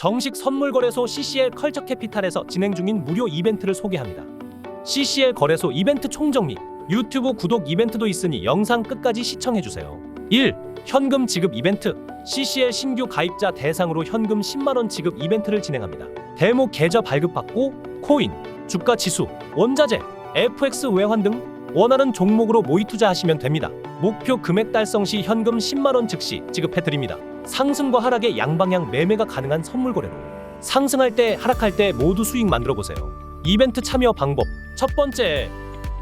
정식 선물 거래소 CCL 컬처 캐피탈에서 진행 중인 무료 이벤트를 소개합니다. CCL 거래소 이벤트 총정리 유튜브 구독 이벤트도 있으니 영상 끝까지 시청해 주세요. 1. 현금 지급 이벤트 CCL 신규 가입자 대상으로 현금 10만 원 지급 이벤트를 진행합니다. 데모 계좌 발급받고 코인, 주가 지수, 원자재, FX 외환 등 원하는 종목으로 모의 투자하시면 됩니다. 목표 금액 달성 시 현금 10만 원 즉시 지급해 드립니다. 상승과 하락의 양방향 매매가 가능한 선물 거래로 상승할 때 하락할 때 모두 수익 만들어 보세요. 이벤트 참여 방법 첫 번째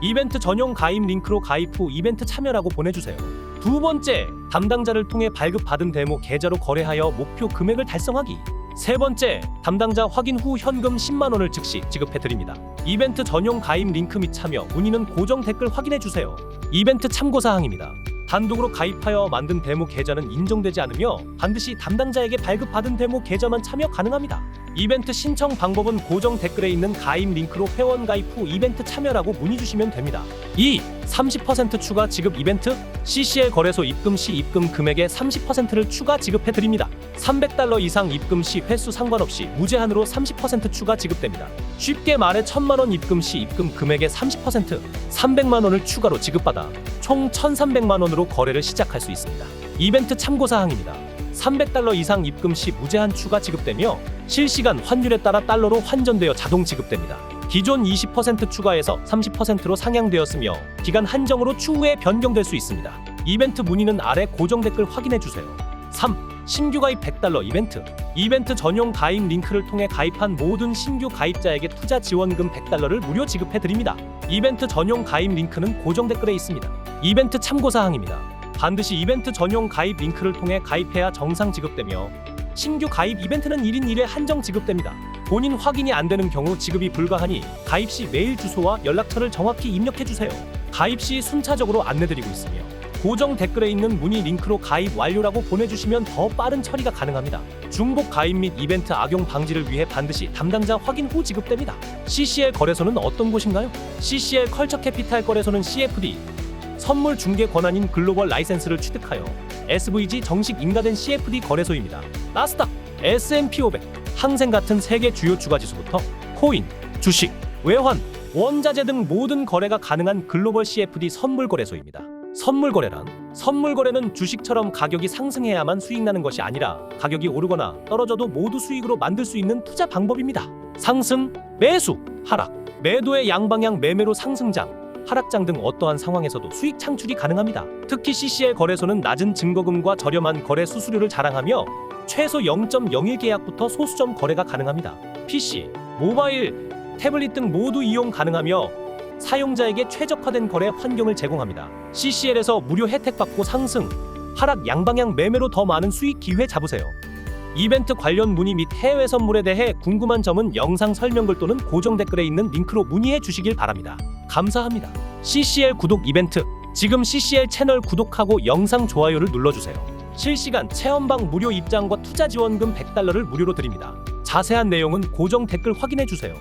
이벤트 전용 가입 링크로 가입 후 이벤트 참여라고 보내주세요. 두 번째 담당자를 통해 발급받은 데모 계좌로 거래하여 목표 금액을 달성하기. 세 번째 담당자 확인 후 현금 10만 원을 즉시 지급해 드립니다. 이벤트 전용 가입 링크 및 참여 문의는 고정 댓글 확인해 주세요. 이벤트 참고 사항입니다. 단독으로 가입하여 만든 데모 계좌는 인정되지 않으며 반드시 담당자에게 발급받은 데모 계좌만 참여 가능합니다. 이벤트 신청 방법은 고정 댓글에 있는 가입 링크로 회원 가입 후 이벤트 참여라고 문의 주시면 됩니다. 2. 30% 추가 지급 이벤트 CCL 거래소 입금 시 입금 금액의 30%를 추가 지급해 드립니다. 300달러 이상 입금 시 횟수 상관없이 무제한으로 30% 추가 지급됩니다. 쉽게 말해 1000만 원 입금 시 입금 금액의 30% 300만 원을 추가로 지급받아 총 1300만 원으로 거래를 시작할 수 있습니다. 이벤트 참고 사항입니다. 300달러 이상 입금 시 무제한 추가 지급되며 실시간 환율에 따라 달러로 환전되어 자동 지급됩니다. 기존 20% 추가해서 30%로 상향되었으며 기간 한정으로 추후에 변경될 수 있습니다. 이벤트 문의는 아래 고정 댓글 확인해 주세요. 3. 신규 가입 100달러 이벤트 이벤트 전용 가입 링크를 통해 가입한 모든 신규 가입자에게 투자 지원금 100달러를 무료 지급해 드립니다. 이벤트 전용 가입 링크는 고정 댓글에 있습니다. 이벤트 참고 사항입니다. 반드시 이벤트 전용 가입 링크를 통해 가입해야 정상 지급되며 신규 가입 이벤트는 1인 1회 한정 지급됩니다. 본인 확인이 안 되는 경우 지급이 불가하니 가입 시 메일 주소와 연락처를 정확히 입력해 주세요. 가입 시 순차적으로 안내드리고 있으며 고정 댓글에 있는 문의 링크로 가입 완료라고 보내주시면 더 빠른 처리가 가능합니다. 중복 가입 및 이벤트 악용 방지를 위해 반드시 담당자 확인 후 지급됩니다. CCL 거래소는 어떤 곳인가요? CCL 컬처 캐피탈 거래소는 CFD 선물 중개 권한인 글로벌 라이센스를 취득하여 SVG 정식 인가된 CFD 거래소입니다. 나스닥, S&P 500, 항생 같은 세계 주요 주가 지수부터 코인, 주식, 외환, 원자재 등 모든 거래가 가능한 글로벌 CFD 선물 거래소입니다. 선물 거래란 선물 거래는 주식처럼 가격이 상승해야만 수익 나는 것이 아니라 가격이 오르거나 떨어져도 모두 수익으로 만들 수 있는 투자 방법입니다. 상승, 매수, 하락, 매도의 양방향 매매로 상승장, 하락장 등 어떠한 상황에서도 수익 창출이 가능합니다. 특히 CCL 거래소는 낮은 증거금과 저렴한 거래 수수료를 자랑하며 최소 0.01 계약부터 소수점 거래가 가능합니다. PC, 모바일, 태블릿 등 모두 이용 가능하며 사용자에게 최적화된 거래 환경을 제공합니다. CCL에서 무료 혜택 받고 상승, 하락 양방향 매매로 더 많은 수익 기회 잡으세요. 이벤트 관련 문의 및 해외 선물에 대해 궁금한 점은 영상 설명글 또는 고정 댓글에 있는 링크로 문의해 주시길 바랍니다. 감사합니다. CCL 구독 이벤트 지금 CCL 채널 구독하고 영상 좋아요를 눌러주세요. 실시간 체험방 무료 입장과 투자 지원금 100달러를 무료로 드립니다. 자세한 내용은 고정 댓글 확인해 주세요.